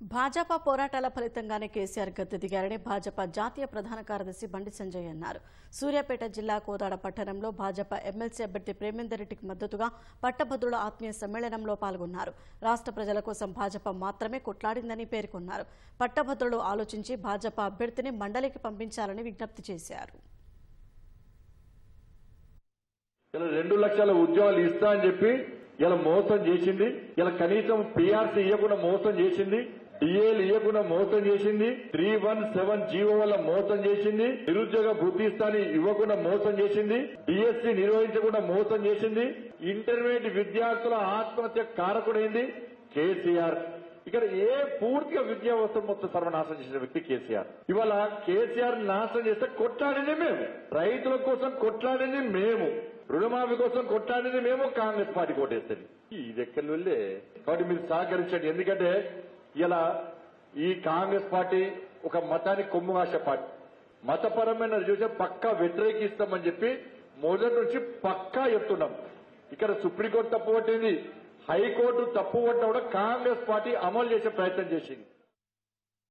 భాజపా పోరాటాల ఫలితంగానే కేసీఆర్ గద్దె దిగారని భాజపా జాతీయ ప్రధాన కార్యదర్శి బండి సంజయ్ అన్నారు. సూర్యాపేట జిల్లా కోదాడ పట్టణంలో భాజపా ఎమ్మెల్సీ అభ్యర్థి ప్రేమేందర్ రెడ్డికి మద్దతుగా పట్టభద్రుల ఆత్మీయ సమ్మేళనంలో పాల్గొన్నారు. రాష్ట్ర ప్రజల కోసం భాజపా మాత్రమే కొట్లాడిందని పేర్కొన్నారు. పట్టభద్రులు ఆలోచించి భాజపా అభ్యర్థిని మండలికి పంపించాలని విజ్ఞప్తి చేశారు. రెండు లక్షల ఉద్యోగాలు ఇస్తా అని చెప్పి ఇలా మోసం చేసింది. ఇలా కనీసం పీఆర్సీ ఇవ్వకుండా మోసం చేసింది. డిఏలు ఇవ్వకుండా మోసం చేసింది త్రీ వన్ సెవెన్ జీవో వల్ల మోసం చేసింది నిరుద్యోగ వృత్తి ఇవ్వకుండా మోసం చేసింది డిఎస్సి నిర్వహించకుండా మోసం చేసింది ఇంటర్మీడియట్ విద్యార్థుల ఆత్మహత్య కారకుడైంది కేసీఆర్. ఇక్కడ ఏ పూర్తిగా విద్యా వ్యవస్థ మొత్తం సర్వనాశనం చేసిన వ్యక్తి కేసీఆర్? ఇవాళ కేసీఆర్ నాశనం చేస్తే కొట్లాడింది మేము. రైతుల కోసం కొట్లాడింది మేము. రుణమాఫీ కోసం కొట్లాడింది మేము కాంగ్రెస్ పార్టీ కోటేస్తుంది ఇది ఎక్కడి వెళ్ళే కాబట్టి మీరు సహకరించండి. ఎందుకంటే ఇలా ఈ కాంగ్రెస్ పార్టీ ఒక మతానికి కొమ్ము ఆశ పార్టీ. మతపరమైన చూసే పక్కా వ్యతిరేకిస్తామని చెప్పి మొదటి నుంచి పక్కా చెప్తున్నాం. ఇక్కడ సుప్రీంకోర్టు తప్పు పట్టింది. హైకోర్టు తప్పు పట్టిన కూడా కాంగ్రెస్ పార్టీ అమలు చేసే ప్రయత్నం చేసింది.